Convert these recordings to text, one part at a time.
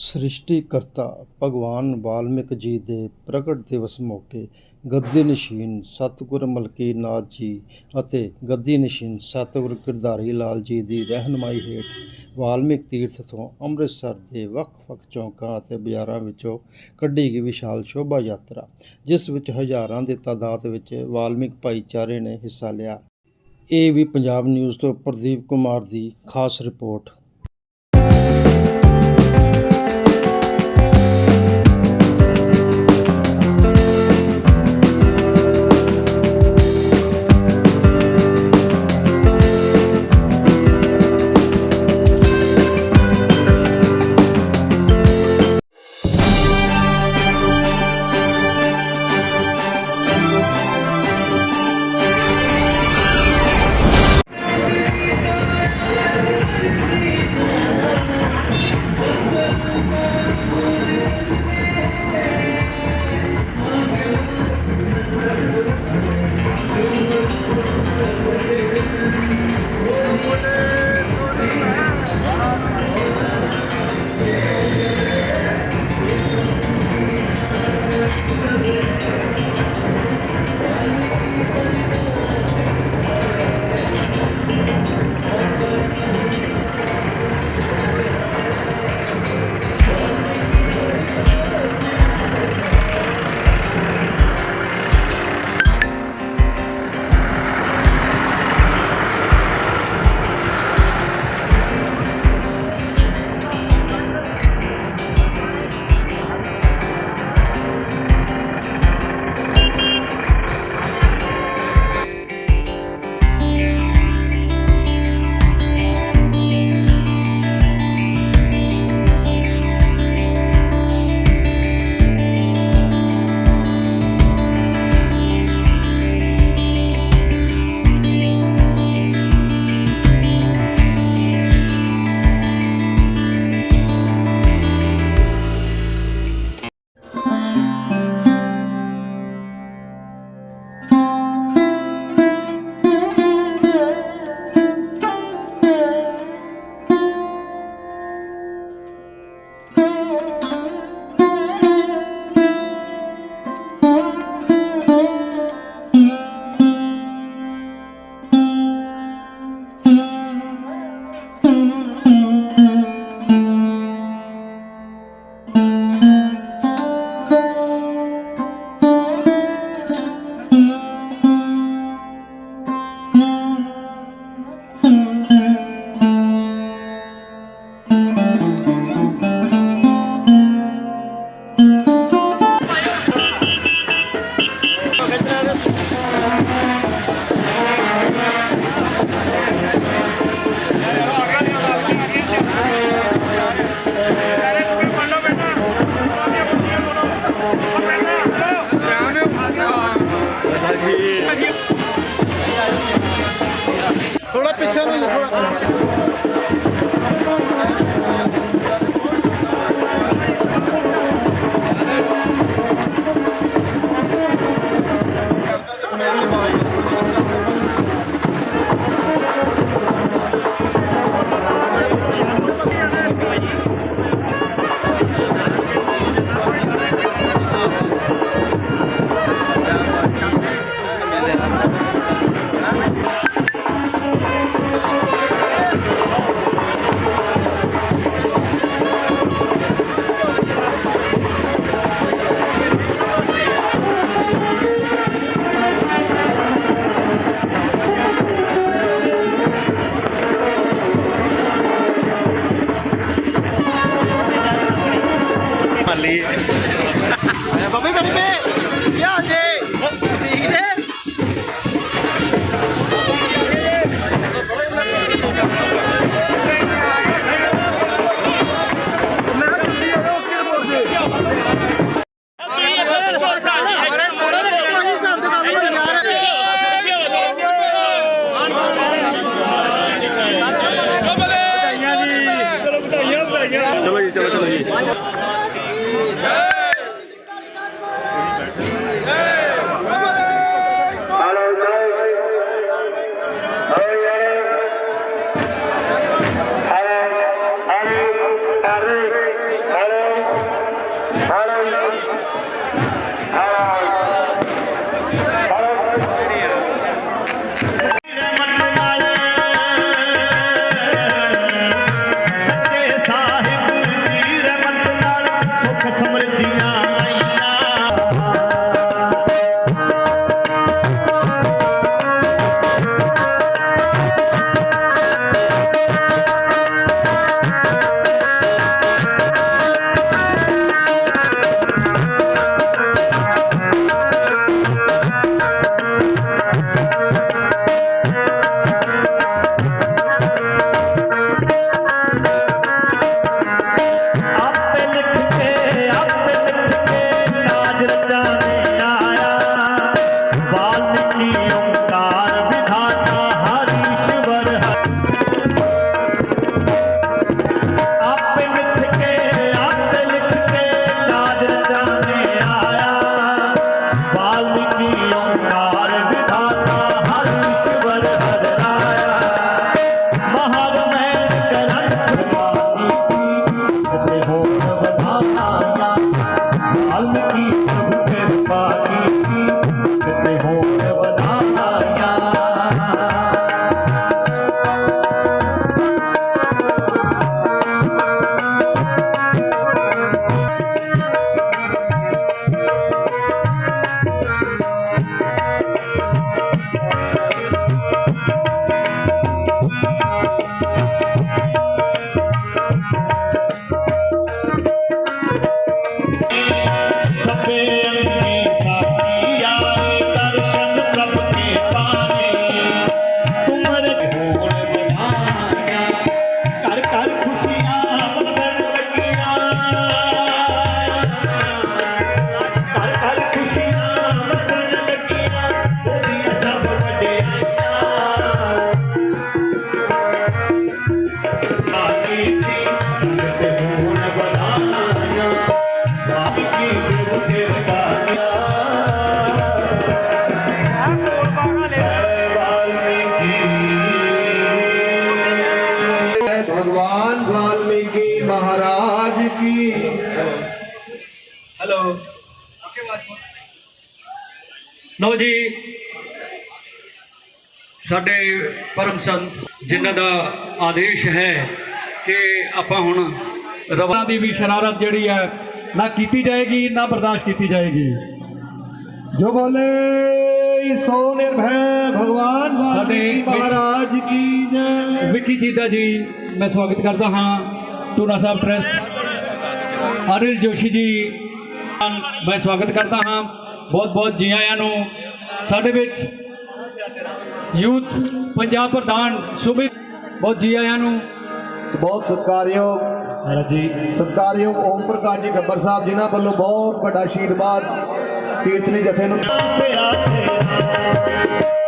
ਸ੍ਰਿਸ਼ਟੀਕਰਤਾ ਭਗਵਾਨ ਵਾਲਮੀਕ ਜੀ ਦੇ ਪ੍ਰਗਟ ਦਿਵਸ ਮੌਕੇ ਗੱਦੀ ਨਸ਼ੀਨ ਸਤਿਗੁਰ ਮਲਕੀ ਨਾਥ ਜੀ ਅਤੇ ਗੱਦੀ ਨਸ਼ੀਨ ਸਤਿਗੁਰ ਗਿਰਧਾਰੀ ਲਾਲ ਜੀ ਦੀ ਰਹਿਨਮਾਈ ਹੇਠ ਵਾਲਮੀਕ ਤੀਰਥ ਤੋਂ ਅੰਮ੍ਰਿਤਸਰ ਦੇ ਵੱਖ-ਵੱਖ ਚੌਂਕਾਂ ਅਤੇ ਬਾਜ਼ਾਰਾਂ ਵਿੱਚੋਂ ਕੱਢੀ ਗਈ ਵਿਸ਼ਾਲ ਸ਼ੋਭਾ ਯਾਤਰਾ, ਜਿਸ ਵਿੱਚ ਹਜ਼ਾਰਾਂ ਦੀ ਤਾਦਾਦ ਵਿੱਚ ਵਾਲਮੀਕ ਭਾਈਚਾਰੇ ਨੇ ਹਿੱਸਾ ਲਿਆ। ਇਹ ਵੀ ਪੰਜਾਬ ਨਿਊਜ਼ ਤੋਂ ਪ੍ਰਦੀਪ ਕੁਮਾਰ ਦੀ ਖਾਸ ਰਿਪੋਰਟ। Yeah. ਚਲੋ ਜੀ ਚਲੋ ਚਲੋ ਜੀ ਵਾਲਮੀਕੀ ਲਓ ਜੀ ਸਾਡੇ ਪਰਮ ਸੰਤ ਜਿਨ੍ਹਾਂ ਦਾ ਆਦੇਸ਼ ਹੈ ਕਿ ਆਪਾਂ ਹੁਣ ਰਵਾਂ ਦੀ ਵੀ ਸ਼ਰਾਰਤ ਜਿਹੜੀ ਹੈ ਨਾ ਕੀਤੀ ਜਾਏਗੀ ਨਾ ਬਰਦਾਸ਼ਤ ਕੀਤੀ ਜਾਏਗੀ। ਜੋ ਬੋਲੇ ਸੋ ਨਿਰਭੈ ਭਗਵਾਨ ਵਾਲਮੀਕੀ ਮਹਾਰਾਜ ਕੀ ਜੈ। ਵਿੱਕੀ ਜੀਦਾ ਜੀ ਮੈਂ ਸਵਾਗਤ ਕਰਦਾ ਹਾਂ ਟੂਨਾ ਸਾਹਿਬ ਟਰਸਟ। ਅਨਿਲ ਜੋਸ਼ੀ ਜੀ ਮੈਂ ਸਵਾਗਤ ਕਰਦਾ ਹਾਂ ਬਹੁਤ ਬਹੁਤ ਜੀ ਆਇਆਂ ਨੂੰ। ਸਾਡੇ ਵਿੱਚ ਯੂਥ ਪੰਜਾਬ ਪ੍ਰਧਾਨ ਸੁਮਿਤ ਬਹੁਤ ਜੀ ਆਇਆਂ ਨੂੰ। ਬਹੁਤ ਸਤਿਕਾਰਯੋਗ ਜੀ ਸਤਿਕਾਰਯੋਗ ਓਮ ਪ੍ਰਕਾਸ਼ ਜੀ ਗੱਬਰ ਸਾਹਿਬ ਜਿਨ੍ਹਾਂ ਵੱਲੋਂ ਬਹੁਤ ਵੱਡਾ ਆਸ਼ੀਰਵਾਦ ਕੀਰਤਨੀ ਜਥੇ ਨੂੰ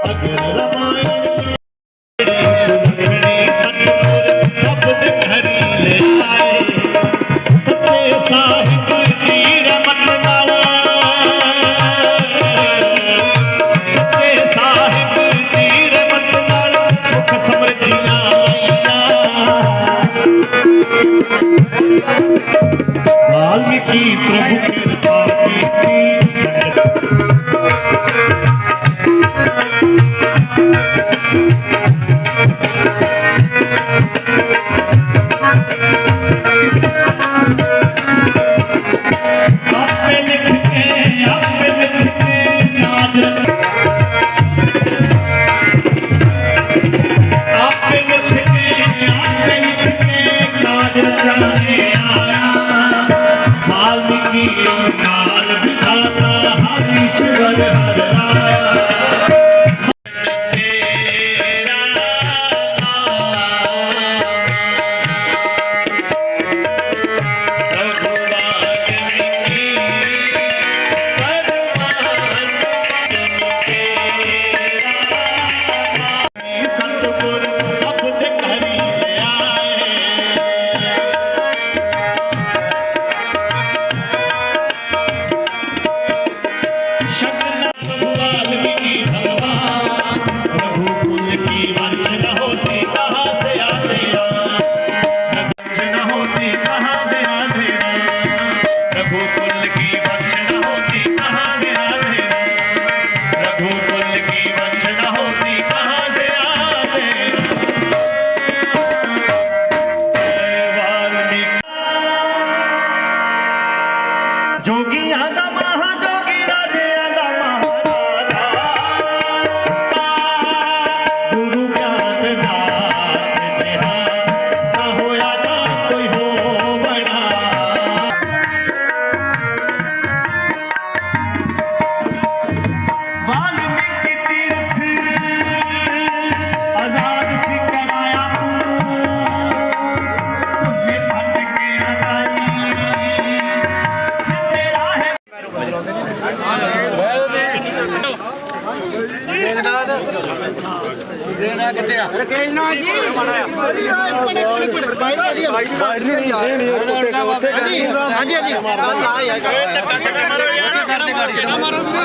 ਅਗਰ ਰਮਾਇਣ ਸੁਖ ਸਮਰਿੱਧੀਆਂ ਆਈਆਂ ਵਾਲਮੀਕੀ ਪ੍ਰਭੂ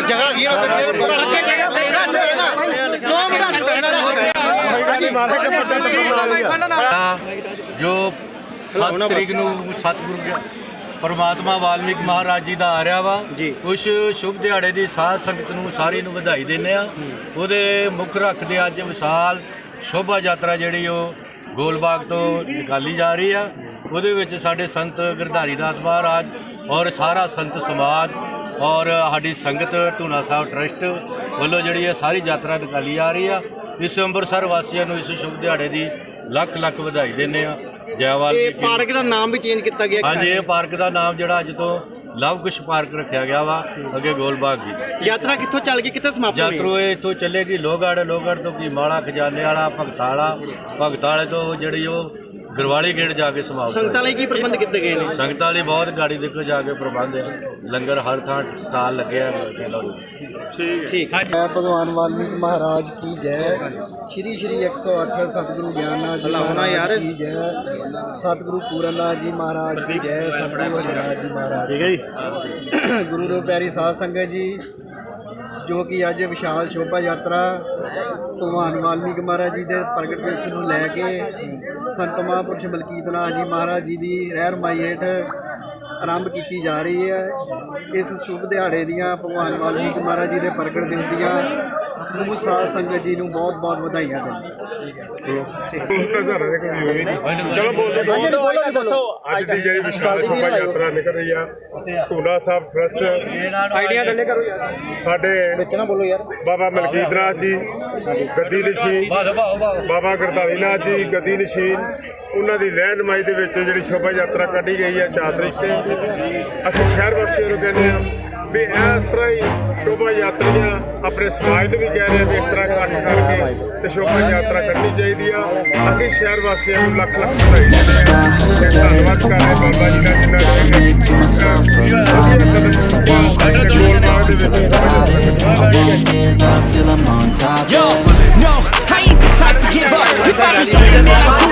ਜਗ੍ਹਾ ਕੀ ਹੋ ਸਕਦੀ ਦੋ ਮਿੰਟ ਹਾਂਜੀ ਜੋ 7 ਤਰੀਕ ਨੂੰ ਸਤਿਗੁਰੂ ਜੀ ਪਰਮਾਤਮਾ ਵਾਲਮੀਕ ਮਹਾਰਾਜ ਜੀ ਦਾ ਆ ਰਿਹਾ ਵਾ। ਉਸ ਸ਼ੁਭ ਦਿਹਾੜੇ ਦੀ ਸਾਧ ਸੰਗਤ ਨੂੰ ਸਾਰੀ ਨੂੰ ਵਧਾਈ ਦਿੰਦੇ ਆ। ਉਹਦੇ ਮੁੱਖ ਰੱਖਦੇ ਅੱਜ ਵਿਸ਼ਾਲ ਸ਼ੋਭਾ ਯਾਤਰਾ ਜਿਹੜੀ ਉਹ ਗੋਲਬਾਗ ਤੋਂ ਨਿਕਾਲੀ ਜਾ ਰਹੀ ਆ। ਉਹਦੇ ਵਿੱਚ ਸਾਡੇ ਸੰਤ ਗਿਰਧਾਰੀ ਨਾਥ ਮਹਾਰਾਜ ਔਰ ਸਾਰਾ ਸੰਤ ਸਮਾਜ ਔਰ ਸਾਡੀ ਸੰਗਤ ਢੂਣਾ ਸਾਹਿਬ ਟਰਸਟ ਵੱਲੋਂ ਜਿਹੜੀ ਇਹ ਸਾਰੀ ਯਾਤਰਾ ਨਿਕਾਲੀ ਜਾ ਰਹੀ ਆ। ਇਸ ਅੰਮ੍ਰਿਤਸਰ ਵਾਸੀਆਂ ਨੂੰ ਇਸ ਸ਼ੁਭ ਦਿਹਾੜੇ ਦੀ ਲੱਖ ਲੱਖ ਵਧਾਈ ਦਿੰਦੇ ਆ ਜੈ ਇਹ ਪਾਰਕ ਦਾ ਨਾਮ ਵੀ ਚੇਂਜ ਕੀਤਾ ਗਿਆ ਹਾਂਜੀ ਇਹ ਪਾਰਕ ਦਾ ਨਾਮ ਜਿਹੜਾ ਅੱਜ ਤੋਂ ਲਵਕੁਸ਼ ਪਾਰਕ ਰੱਖਿਆ ਗਿਆ ਵਾ ਅੱਗੇ ਗੋਲਬਾਗ ਜੀ। ਯਾਤਰਾ ਕਿੱਥੋਂ ਚੱਲ ਕੇ ਕਿੱਥੇ ਸਮਾਪਤ ਹੋਈ? ਯਾਤਰੂ ਇਹ ਇੱਥੋਂ ਚੱਲੇਗੀ ਲੋਹਗੜ੍ਹ ਲੋਹਗੜ੍ਹ ਤੋਂ ਕੀ ਮਾਲਾ ਖਜ਼ਾਨੇ ਵਾਲਾ ਭਗਤਾਲਾ ਭਗਤਾਲੇ ਤੋਂ ਜਿਹੜੀ ਉਹ ਗਰਵਾਲੀ ਗੇਟ ਜਾ ਕੇ ਸਮਾਪਤ ਸੰਗਤਾਂ ਲਈ ਕੀ ਪ੍ਰਬੰਧ ਕੀਤੇ ਗਏ ਨੇ? ਸੰਗਤਾਂ ਲਈ ਬਹੁਤ ਗਾੜੀ ਦੇਖੋ ਜਾ ਕੇ ਪ੍ਰਬੰਧ ਹੈ। ਲੰਗਰ ਹਰ ਥਾਂ ਸਟਾਲ ਲੱਗਿਆ ਠੀਕ ਜੈ ਭਗਵਾਨ ਵਾਲਮੀਕ ਮਹਾਰਾਜ ਕੀ ਜੈ। ਸ਼੍ਰੀ ਸ਼੍ਰੀ 108 ਸਤਿਗੁਰੂ ਗਿਆਨਨਾਥ ਜੀ ਲਾਉਣਾ ਯਾਰ। ਮਹਾਰਾਜ ਕੀ ਜੈ। ਸਤਿਗੁਰੂ ਪੂਰਨਨਾਥ ਜੀ ਮਹਾਰਾਜ ਕੀ ਜੈ। ਸਤਿਗੁਰੂ ਹਰਿਰਾਜ ਜੀ ਮਹਾਰਾਜ ਠੀਕ ਹੈ ਜੀ। ਗੁਰੂ ਰੋ ਪਿਆਰੀ ਸਾਧ ਸੰਗਤ ਜੀ ਜੋ ਕਿ ਅੱਜ ਵਿਸ਼ਾਲ ਸ਼ੋਭਾ ਯਾਤਰਾ ਭਗਵਾਨ ਵਾਲਮੀਕ ਮਹਾਰਾਜ ਜੀ ਦੇ ਪ੍ਰਗਟ ਦਿਵਸ ਨੂੰ ਲੈ ਕੇ ਸੰਤ ਮਹਾਂਪੁਰਸ਼ ਮਲਕੀਤ ਨਾਥ ਜੀ ਮਹਾਰਾਜ ਜੀ ਦੀ ਰਹਿਨਮਾਈ ਹੇਠ ਆਰੰਭ ਕੀਤੀ ਜਾ ਰਹੀ ਹੈ। ਇਸ ਸ਼ੁਭ ਦਿਹਾੜੇ ਦੀਆਂ ਭਗਵਾਨ ਵਾਲਮੀਕ ਮਹਾਰਾਜ ਜੀ ਦੇ ਪ੍ਰਗਟ ਦਿਵਸ ਦੀਆਂ ਸਮੂਹ ਸਾਧ ਸੰਗਤ ਜੀ ਨੂੰ ਬਹੁਤ ਬਹੁਤ ਵਧਾਈਆਂ ਦਿੰਦੇ ਚਲੋ ਬੋਲਦੇ ਦੋ ਅੱਜ ਦੀ ਜਿਹੜੀ ਵਿਸ਼ਾਲ ਸ਼ੋਭਾ ਯਾਤਰਾ ਨਿਕਲ ਰਹੀ ਆ ਧੂਨਾ ਸਾਹਿਬ ਟਰਸਟ ਆਈਡੀਆ ਥੱਲੇ ਕਰੋ ਸਾਡੇ ਵਿੱਚ ਨਾ ਬੋਲੋ ਯਾਰ। ਬਾਬਾ ਮਲਕੀਤ ਨਾਥ ਜੀ ਗੱਦੀ ਨਸ਼ੀਨ। ਬਾਬਾ ਗੁਰਧਾਰੀ ਨਾਥ ਜੀ ਗੱਦੀ ਨਸ਼ੀਨ। ਉਹਨਾਂ ਦੀ ਰਹਿਨਮਾਈ ਦੇ ਵਿੱਚ ਜਿਹੜੀ ਸ਼ੋਭਾ ਯਾਤਰਾ ਕੱਢੀ ਗਈ ਹੈ ਚਾਰ ਤਰੀਕ ਤੇ। ਅਸੀਂ ਸ਼ਹਿਰ ਵਾਸੀਆਂ ਨੂੰ ਕਹਿੰਦੇ ਆ ਵੀ ਇਸ ਤਰ੍ਹਾਂ ਹੀ ਸ਼ੋਭਾ ਯਾਤਰੀਆਂ ਆਪਣੇ ਸਮਾਜ ਨੂੰ ਵੀ ਕਹਿ ਰਹੇ ਵੀ ਇਸ ਤਰ੍ਹਾਂ ਇਕੱਠ ਕਰਕੇ ਤੇ ਸ਼ੋਭਾ ਯਾਤਰਾ ਕੱਢਣੀ ਚਾਹੀਦੀ ਆ ਅਸੀਂ ਸ਼ਹਿਰ ਵਾਸੀਆਂ ਨੂੰ ਲੱਖ ਲੱਖ ਵਧਾਈ ਧੰਨਵਾਦ ਕਰਦੇ want ਬਾਬਾ ਜੀ ਦਾ. ਜਿੰਨਾ. Yo, no, I ain't the type to give up. If I do something, then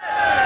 Yeah.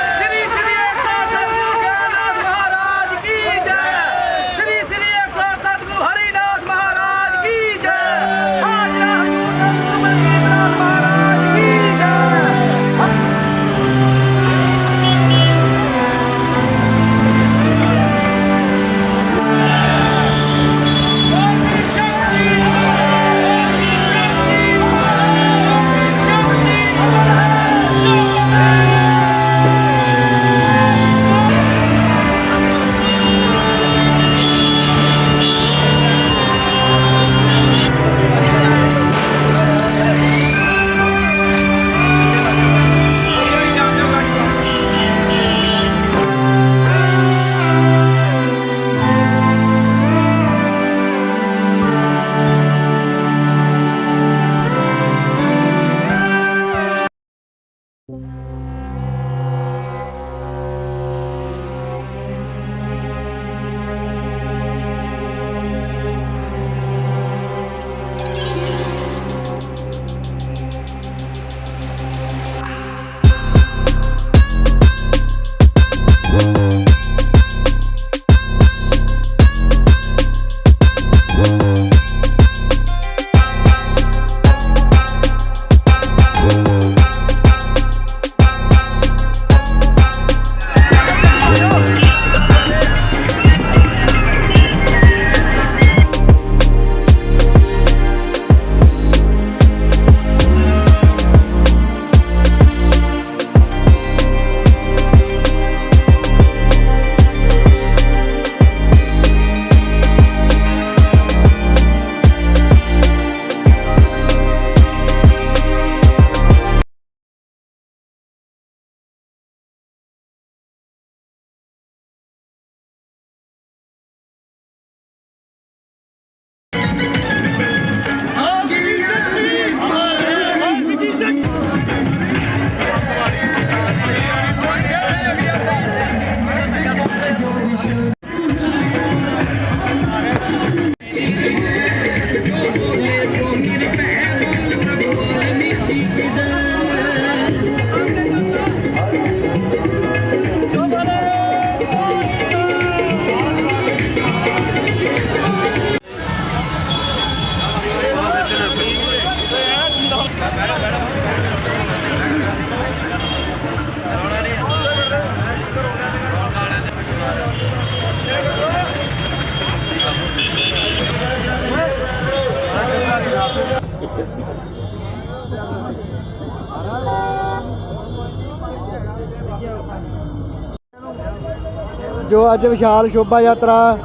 ਜੋ ਅੱਜ ਵਿਸ਼ਾਲ ਸ਼ੋਭਾ ਯਾਤਰਾ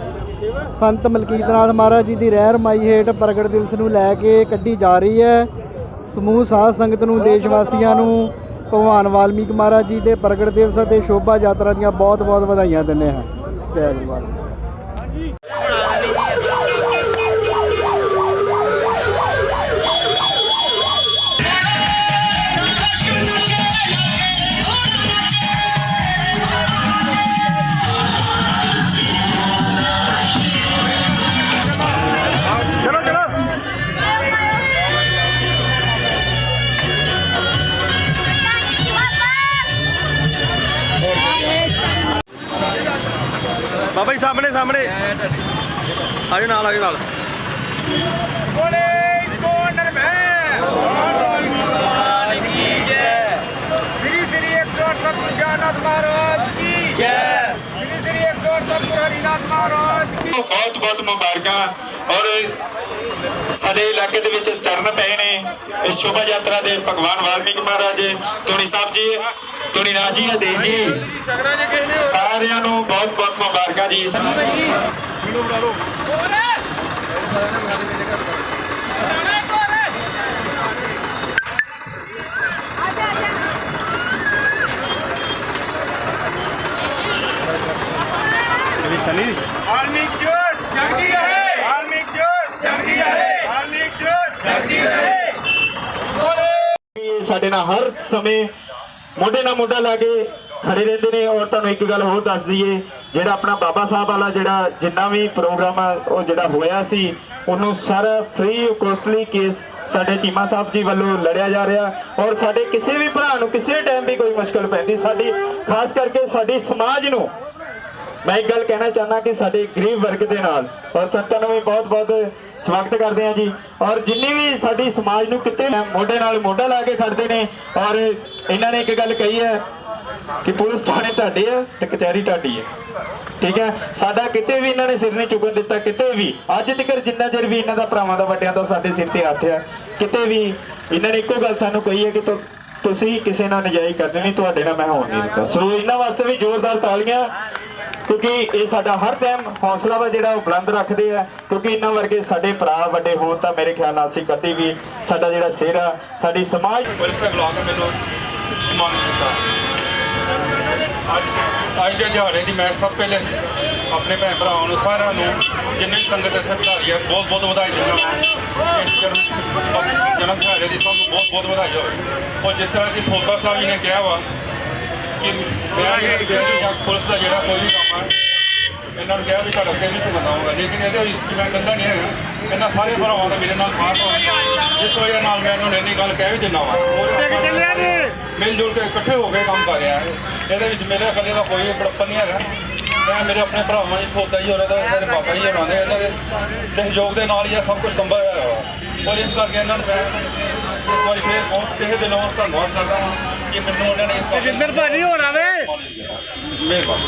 ਸੰਤ ਮਲਕੀਤਨਾਥ ਮਹਾਰਾਜ ਜੀ ਦੀ ਰਹਿਨਮਾਈ ਹੇਠ ਪ੍ਰਗਟ ਦਿਵਸ ਨੂੰ ਲੈ ਕੇ ਕੱਢੀ ਜਾ ਰਹੀ ਹੈ। ਸਮੂਹ ਸਾਧ ਸੰਗਤ ਨੂੰ ਦੇਸ਼ ਵਾਸੀਆਂ ਨੂੰ, ਭਗਵਾਨ ਵਾਲਮੀਕ ਮਹਾਰਾਜ ਜੀ ਦੇ ਪ੍ਰਗਟ ਦਿਵਸ ਅਤੇ ਸ਼ੋਭਾ ਯਾਤਰਾ ਦੀਆਂ ਬਹੁਤ ਬਹੁਤ ਵਧਾਈਆਂ ਦਿੰਦੇ ਹਾਂ। ਜੈ ਗੁਰੂ ਸਾਹਮਣੇ। ਆ ਜਾਓ ਨਾਲ ਆ ਜਾਓ ਨਾਲ। ਬਹੁਤ ਬਹੁਤ ਮੁਬਾਰਕਾਂ। ਔਰ ਸਾਡੇ ਇਲਾਕੇ ਦੇ ਵਿੱਚ ਚਰਨ ਪਏ ਨੇ। ਇਸ ਸ਼ੋਭਾ ਯਾਤਰਾ ਦੇ ਭਗਵਾਨ ਵਾਲਮੀਕ ਮਹਾਰਾਜ ਜੀ ਸਾਹਿਬ ਜੀ ਧੋਣੀ ਰਾਜ ਜੀ ਅਦੇਸ਼ ਜੀ ਸਾਰਿਆਂ ਨੂੰ ਬਹੁਤ ਬਹੁਤ ਮੁਬਾਰਕਾਂ ਜੀ। ਵਾਲਮੀਕ ਜੋਤ ਜਗਦੀ ਰਹੇ ਵਾਲਮੀਕ ਜੋਤ ਜਗਦੀ ਰਹੇ ਵਾਲਮੀਕ ਜੋਤ ਜਗਦੀ ਰਹੇ ਇਹ ਸਾਡੇ ਨਾਲ ਹਰ ਸਮੇਂ ਮੋਢੇ ਨਾਲ ਮੋਢਾ ਲਾ ਕੇ ਖੜੇ ਰਹਿੰਦੇ ਨੇ। ਔਰ ਤੁਹਾਨੂੰ ਇੱਕ ਗੱਲ ਹੋਰ ਦੱਸ ਦਈਏ, ਜਿਹੜਾ ਆਪਣਾ ਬਾਬਾ ਸਾਹਿਬ ਵਾਲਾ ਜਿਹੜਾ ਜਿੰਨਾ ਵੀ ਪ੍ਰੋਗਰਾਮ ਆ, ਉਹ ਜਿਹੜਾ ਹੋਇਆ ਸੀ, ਉਹਨੂੰ ਸਾਰਾ ਫ੍ਰੀ ਕੋਸਟਲੀ ਕੇਸ ਸਾਡੇ ਚੀਮਾ ਸਾਹਿਬ ਜੀ ਵੱਲੋਂ ਲੜਿਆ ਜਾ ਰਿਹਾ। ਔਰ ਸਾਡੇ ਕਿਸੇ ਵੀ ਭਰਾ ਨੂੰ ਕਿਸੇ ਟਾਈਮ ਵੀ ਕੋਈ ਮੁਸ਼ਕਲ ਪੈਂਦੀ, ਸਾਡੀ, ਖਾਸ ਕਰਕੇ ਸਾਡੀ ਸਮਾਜ ਨੂੰ, ਮੈਂ ਇੱਕ ਗੱਲ ਕਹਿਣਾ ਚਾਹੁੰਦਾ ਕਿ ਸਾਡੇ ਗਰੀਬ ਵਰਗ ਦੇ ਨਾਲ, ਔਰ ਸੰਤਾਂ ਨੂੰ ਵੀ ਬਹੁਤ-ਬਹੁਤ ਸਵਾਗਤ ਕਰਦੇ ਹਾਂ ਜੀ। ਔਰ ਜਿੰਨੀ ਵੀ ਸਾਡੀ ਸਮਾਜ ਨੂੰ ਕਿਤੇ ਮੋਢੇ ਨਾਲ ਮੋਢਾ ਲਾ ਕੇ ਖੜਦੇ ਨੇ, ਔਰ ਇਹਨਾਂ ਨੇ ਇੱਕ ਗੱਲ ਕਹੀ ਹੈ ਕਿ ਪੁਲਿਸ ਥਾਣੇ ਤੁਹਾਡੇ ਆ ਤੇ ਕਚਹਿਰੀ ਤੁਹਾਡੀ ਹੈ। ਠੀਕ ਹੈ? ਸਾਡਾ ਕਿਤੇ ਵੀ ਇਹਨਾਂ ਨੇ ਸਿਰ ਨਹੀਂ ਚੁਗਣ ਦਿੱਤਾ, ਕਿਤੇ ਵੀ। ਅੱਜ ਤੱਕ ਜਿੰਨਾ ਚਿਰ ਵੀ ਇਹਨਾਂ ਦਾ ਭਰਾਵਾਂ ਦਾ ਵੱਡਿਆਂ ਦਾ ਸਾਡੇ ਸਿਰ ਤੇ ਹੱਥ ਆ, ਕਿਤੇ ਵੀ ਇਹਨਾਂ ਨੇ ਇੱਕੋ ਗੱਲ ਸਾਨੂੰ ਕਹੀ ਹੈ ਕਿ ਤੁਸੀਂ ਕਿਸੇ ਨਾਲ ਨਜਾਇਜ਼ ਕਰਨੀ ਨਹੀਂ, ਤੁਹਾਡੇ ਨਾਲ ਮੈਂ ਹੋਣ ਨਹੀਂ ਦਿੰਦਾ। ਸੋ ਇਹਨਾਂ ਵਾਸਤੇ ਵੀ ਜ਼ੋਰਦਾਰ ਤਾਲੀਆਂ ਕਿਉਂਕਿ ਇਹ ਸਾਡਾ ਹਰ ਟਾਈਮ ਹੌਸਲਾ ਵਾ ਜਿਹੜਾ ਉਹ ਬੁਲੰਦ ਰੱਖਦੇ ਆ। ਕਿਉਂਕਿ ਇਹਨਾਂ ਵਰਗੇ ਸਾਡੇ ਭਰਾ ਵੱਡੇ ਹੋਣ ਤਾਂ ਮੇਰੇ ਖਿਆਲ ਨਾਲ ਅਸੀਂ ਕਦੇ ਵੀ ਸਾਡਾ ਜਿਹੜਾ ਸਿਹਰਾ, ਸਾਡੀ ਸਮਾਜ ਵੈਲਫੇਅਰ ਬੁਲਾ ਮੈਨੂੰ ਸਨਮਾਨ ਕੀਤਾ ਅੱਜ ਅੱਜ ਦੇ ਦਿਹਾੜੇ ਦੀ ਮੈਂ ਸਭ ਪਹਿਲੇ ਆਪਣੇ ਭੈਣ ਭਰਾਵਾਂ ਨੂੰ ਸਾਰਿਆਂ ਨੂੰ ਜਿੰਨੀ ਵੀ ਸੰਗਤ ਇੱਥੇ ਪਧਾਰੀ ਹੈ ਬਹੁਤ ਬਹੁਤ ਵਧਾਈ ਦਿੰਦਾ ਹਾਂ ਇਸ ਜਨਮ ਜਨਮ ਦਿਹਾੜੇ ਦੀ ਸਭ ਨੂੰ ਬਹੁਤ ਬਹੁਤ ਵਧਾਈ ਹੋਵੇ ਔਰ ਜਿਸ ਤਰ੍ਹਾਂ ਕਿ ਸੋਤਾ ਸਾਹਿਬ ਜੀ ਨੇ ਕਿਹਾ ਵਾ ਕਿ ਮੈਂ ਇਹ ਪੁਲਿਸ ਦਾ ਜਿਹੜਾ ਕੋਈ ਵੀ ਕੰਮ ਹੈ ਇਹਨਾਂ ਨੂੰ ਕਿਹਾ ਵੀ ਤੁਹਾਡਾ ਸਿਰ ਨਹੀਂ ਲੇਕਿਨ ਇਹਦੇ ਵਿੱਚ ਮੈਂ ਕਹਿੰਦਾ ਨਹੀਂ ਹੈਗਾ। ਇਹਨਾਂ ਸਾਰੇ ਭਰਾਵਾਂ ਦਾ ਮੇਰੇ ਨਾਲ ਸਾਥ ਹੋਇਆ ਜਿਸ ਵਜ੍ਹਾ ਨਾਲ ਮੈਂ ਇਹਨਾਂ ਨੂੰ ਇੰਨੀ ਗੱਲ ਕਹਿ ਵੀ ਦਿੰਦਾ ਵਾ। ਮਿਲ ਜੁਲ ਕੇ ਇਕੱਠੇ ਹੋ ਕੇ ਕੰਮ ਕਰ ਰਿਹਾ ਹੈ ਇਹਦੇ ਵਿੱਚ ਮੇਰੇ ਇਕੱਲੇ ਦਾ ਕੋਈ ਬੜਪਨ ਨਹੀਂ ਹੈਗਾ। ਮੈਂ ਮੇਰੇ ਆਪਣੇ ਭਰਾਵਾਂ ਜੀ ਸੋਦਾ ਜੀ ਹੋਰਾਂ ਦਾ ਸਾਰੇ ਬਾਬਾ ਜੀ ਹੋਰਾਂ ਦੇ ਇਹਨਾਂ ਦੇ ਸਹਿਯੋਗ ਦੇ ਨਾਲ ਹੀ ਇਹ ਸਭ ਕੁਝ ਸੰਭਵ ਹੋਇਆ ਔਰ ਇਸ ਕਰਕੇ ਇਹਨਾਂ ਨੂੰ ਮੈਂ ਇੱਕ ਵਾਰੀ ਫੇਰ ਬਹੁਤ ਤਹਿ ਦਿਲੋਂ ਧੰਨਵਾਦ ਕਰਦਾ ਹਾਂ ਕਿ ਮੈਨੂੰ ਉਹਨਾਂ ਨੇ ਇਸ ਕੰਮ ਜਿੰਦਰ ਭਾਜੀ ਹੋ ਰਾਵੇ ਮਿਹਰਬਾਨੀ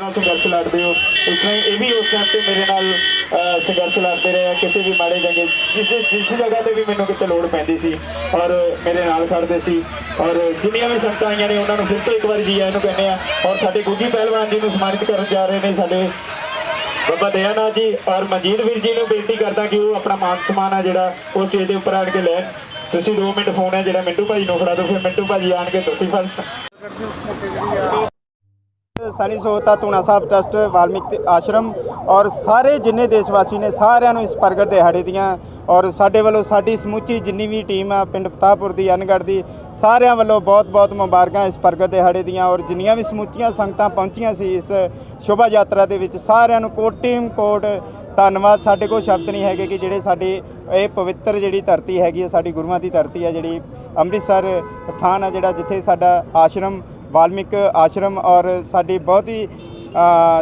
ਨਾਲ ਸੰਘਰਸ਼ ਲੜਦੇ ਹੋ। ਉਸ ਤਰ੍ਹਾਂ ਹੀ ਇਹ ਵੀ ਉਸ ਟਾਈਮ ਤੇ ਮੇਰੇ ਨਾਲ ਅਹ, ਸੰਘਰਸ਼ ਲੜਦੇ ਰਹੇ ਆ ਕਿਸੇ ਵੀ ਮਾੜੇ ਜੰਗੇ ਜਿਸ ਦੇ ਜਿਸ ਜਗ੍ਹਾ ਤੇ ਵੀ ਮੈਨੂੰ ਕਿਤੇ ਲੋੜ ਪੈਂਦੀ ਸੀ ਔਰ ਮੇਰੇ ਨਾਲ ਖੜਦੇ ਸੀ। ਔਰ ਜਿੰਨੀਆਂ ਵੀ ਸੰਗਤਾਂ ਆਈਆਂ ਨੇ ਉਹਨਾਂ ਨੂੰ ਫਿਰ ਤੋਂ ਇੱਕ ਵਾਰੀ ਜੀ ਆਇਆਂ ਨੂੰ ਕਹਿੰਦੇ ਆ। ਔਰ ਸਾਡੇ ਗੁੱਗੀ ਪਹਿਲਵਾਨ ਜੀ ਨੂੰ ਸਨਮਾਨਿਤ ਕਰਨ ਜਾ ਰਹੇ ਨੇ ਸਾਡੇ ਬਾਬਾ ਦਇਆਨਾਥ ਜੀ ਔਰ ਮਨਜੀਤ ਵੀਰ ਜੀ ਨੂੰ ਬੇਨਤੀ ਕਰਦਾ ਕਿ ਉਹ ਆਪਣਾ ਮਾਨ ਸਨਮਾਨ ਆ ਜਿਹੜਾ ਉਹ ਸਟੇਜ ਦੇ ਉੱਪਰ ਆਣ ਕੇ ਲੈਣ। ਤੁਸੀਂ 2 ਮਿੰਟ ਫੋਨ ਹੈ, ਜਿਹੜਾ ਮਿੰਟੂ ਭਾਜੀ ਨੂੰ ਫੜਾ ਦਿਓ, ਫਿਰ ਮਿੰਟੂ ਭਾਜੀ ਆਣ ਕੇ ਤੁਸੀਂ ਫੜ ਸਨੀ ਸੋਹਤਾ ਧੂਣਾ ਸਾਹਿਬ ਟਰਸਟ, ਵਾਲਮੀਕ ਆਸ਼ਰਮ ਔਰ ਸਾਰੇ ਜਿੰਨੇ ਦੇਸ਼ ਵਾਸੀ ਨੇ, ਸਾਰਿਆਂ ਨੂੰ ਇਸ ਪ੍ਰਗਟ ਦਿਹਾੜੇ ਦੀਆਂ ਔਰ ਸਾਡੇ ਵੱਲੋਂ ਸਾਡੀ ਸਮੁੱਚੀ ਜਿੰਨੀ ਵੀ ਟੀਮ ਆ, ਪਿੰਡ ਫਤਾਹਪੁਰ ਦੀ, ਅਨਗੜ੍ਹ ਦੀ, ਸਾਰਿਆਂ ਵੱਲੋਂ ਬਹੁਤ-ਬਹੁਤ ਮੁਬਾਰਕਾਂ ਇਸ ਪ੍ਰਗਟ ਦਿਹਾੜੇ ਦੀਆਂ ਔਰ ਜਿੰਨੀਆਂ ਵੀ ਸਮੁੱਚੀਆਂ ਸੰਗਤਾਂ ਪਹੁੰਚੀਆਂ ਸੀ ਇਸ ਸ਼ੋਭਾ ਯਾਤਰਾ ਦੇ ਵਿੱਚ, ਸਾਰਿਆਂ ਨੂੰ ਕੋਟੀਮ ਕੋਟ ਧੰਨਵਾਦ, ਸਾਡੇ ਕੋਲ ਸ਼ਬਦ ਨਹੀਂ ਹੈਗੇ ਕਿ ਜਿਹੜੇ ਸਾਡੇ ਇਹ ਪਵਿੱਤਰ ਜਿਹੜੀ ਧਰਤੀ ਹੈਗੀ ਹੈ, ਸਾਡੀ ਗੁਰੂਆਂ ਦੀ ਧਰਤੀ ਹੈ, ਜਿਹੜੀ ਅੰਮ੍ਰਿਤਸਰ ਸਥਾਨ ਹੈ, ਜਿਹੜਾ ਜਿੱਥੇ ਸਾਡਾ ਆਸ਼ਰਮ, ਵਾਲਮਿਕ ਆਸ਼ਰਮ ਔਰ ਸਾਡੀ ਬਹੁਤ ਹੀ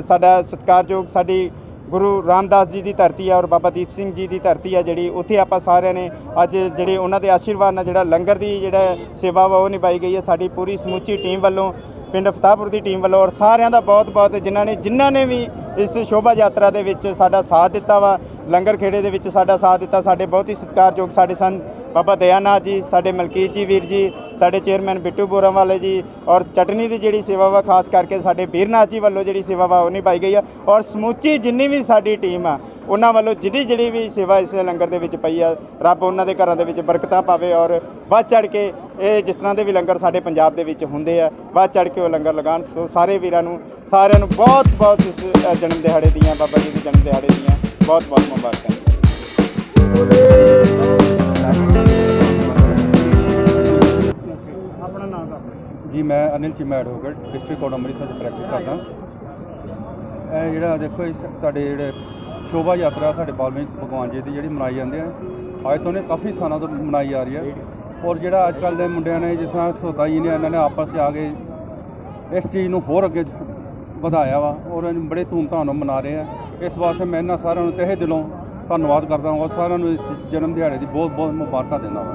ਸਾਡਾ ਸਤਿਕਾਰਯੋਗ ਸਾਡੀ ਗੁਰੂ ਰਾਮਦਾਸ ਜੀ ਦੀ ਧਰਤੀ ਆ ਔਰ ਬਾਬਾ ਦੀਪ ਸਿੰਘ ਜੀ ਦੀ ਧਰਤੀ ਆ ਜਿਹੜੀ ਉੱਥੇ ਆਪਾਂ ਸਾਰਿਆਂ ਨੇ ਅੱਜ ਜਿਹੜੇ ਉਹਨਾਂ ਦੇ ਆਸ਼ੀਰਵਾਦ ਨਾਲ ਜਿਹੜਾ ਲੰਗਰ ਦੀ ਜਿਹੜਾ ਸੇਵਾ ਵਾ ਉਹ ਨਿਭਾਈ ਗਈ ਹੈ, ਸਾਡੀ ਪੂਰੀ ਸਮੁੱਚੀ ਟੀਮ ਵੱਲੋਂ, ਪਿੰਡ ਫਤਾਹਪੁਰ ਦੀ ਟੀਮ ਵੱਲੋਂ ਔਰ ਸਾਰਿਆਂ ਦਾ ਬਹੁਤ ਬਹੁਤ ਜਿਨ੍ਹਾਂ ਨੇ ਜਿਨ੍ਹਾਂ ਨੇ ਵੀ ਇਸ ਸ਼ੋਭਾ ਯਾਤਰਾ ਦੇ ਵਿੱਚ ਸਾਡਾ ਸਾਥ ਦਿੱਤਾ ਵਾ। ਲੰਗਰ ਖੇੜੇ ਦੇ ਵਿੱਚ ਸਾਡਾ ਸਾਥ ਦਿੱਤਾ। ਸਾਡੇ ਬਹੁਤ ਹੀ ਸਤਿਕਾਰਯੋਗ ਸਾਡੇ ਸੰਤ ਬਾਬਾ ਦਇਆਨਾਥ ਜੀ, ਸਾਡੇ ਮਲਕੀਤ ਜੀ ਵੀਰ ਜੀ, ਸਾਡੇ ਚੇਅਰਮੈਨ ਬਿੱਟੂ ਬੋਰਾ ਵਾਲੇ ਜੀ ਔਰ ਚਟਨੀ ਦੀ ਜਿਹੜੀ ਸੇਵਾ ਵਾ, ਖਾਸ ਕਰਕੇ ਸਾਡੇ ਵੀਰਨਾਥ ਜੀ ਵੱਲੋਂ ਜਿਹੜੀ ਸੇਵਾ ਵਾ, ਉਹ ਨਿਭਾਈ ਗਈ ਆ। ਔਰ ਸਮੁੱਚੀ ਜਿੰਨੀ ਵੀ ਸਾਡੀ ਟੀਮ ਆ ਉਹਨਾਂ ਵੱਲੋਂ ਜਿਹੜੀ ਜਿਹੜੀ ਵੀ ਸੇਵਾ ਇਸ ਲੰਗਰ ਦੇ ਵਿੱਚ ਪਈ ਆ ਰੱਬ ਉਹਨਾਂ ਦੇ ਘਰਾਂ ਦੇ ਵਿੱਚ ਬਰਕਤਾਂ ਪਾਵੇ ਔਰ ਵੱਧ ਚੜ ਕੇ ਇਹ ਜਿਸ ਤਰ੍ਹਾਂ ਦੇ ਵੀ ਲੰਗਰ ਸਾਡੇ ਪੰਜਾਬ ਦੇ ਵਿੱਚ ਹੁੰਦੇ ਆ ਵੱਧ ਚੜ ਕੇ ਉਹ ਲੰਗਰ ਲਗਾਉਣ ਸੋ ਸਾਰੇ ਵੀਰਾਂ ਨੂੰ ਸਾਰਿਆਂ ਨੂੰ ਬਹੁਤ ਬਹੁਤ ਇਸ ਜਨਮ ਦਿਹਾੜੇ ਦੀਆਂ ਬਾਬਾ ਜੀ ਦੇ ਜਨਮ ਦਿਹਾੜੇ ਦੀਆਂ ਬਹੁਤ ਬਹੁਤ ਮੁਬਾਰਕਾਂ। ਆਪਣਾ ਨਾਮ ਦੱਸ। ਜੀ ਮੈਂ Anil Cheema advocate district court Amritsar 'ਚ ਪ੍ਰੈਕਟਿਸ ਕਰਦਾ। ਇਹ ਜਿਹੜਾ ਦੇਖੋ ਸਾਡੇ ਜਿਹੜੇ ਸ਼ੋਭਾ ਯਾਤਰਾ ਸਾਡੇ ਬਾਲਮੀਕ ਭਗਵਾਨ ਜੀ ਦੀ ਜਿਹੜੀ ਮਨਾਈ ਜਾਂਦੀ ਹੈ। ਅੱਜ ਤੋਂ ਨੇ ਕਾਫੀ ਸਾਲਾਂ ਤੋਂ ਮਨਾਈ ਜਾ ਰਹੀ ਹੈ। ਔਰ ਜਿਹੜਾ ਅੱਜ ਕੱਲ੍ਹ ਦੇ ਮੁੰਡਿਆਂ ਨੇ, ਜਿਸ ਤਰ੍ਹਾਂ ਸੋਤਾ ਜੀ ਨੇ, ਇਹਨਾਂ ਨੇ ਆਪਸ 'ਚ ਆ ਕੇ ਇਸ ਚੀਜ਼ ਨੂੰ ਹੋਰ ਅੱਗੇ ਵਧਾਇਆ ਵਾ ਔਰ ਇਹਨੂੰ ਬੜੇ ਧੂਮਧਾਮ ਨਾਲ ਮਨਾ ਰਹੇ ਆ। ਇਸ ਵਾਸਤੇ ਮੈਂ ਇਹਨਾਂ ਸਾਰਿਆਂ ਨੂੰ ਤਹਿ ਦਿਲੋਂ ਧੰਨਵਾਦ ਕਰਦਾ ਹਾਂ ਔਰ ਸਾਰਿਆਂ ਨੂੰ ਇਸ ਜਨਮ ਦਿਹਾੜੇ ਦੀ ਬਹੁਤ ਬਹੁਤ ਮੁਬਾਰਕਾਂ ਦਿੰਦਾ ਹਾਂ।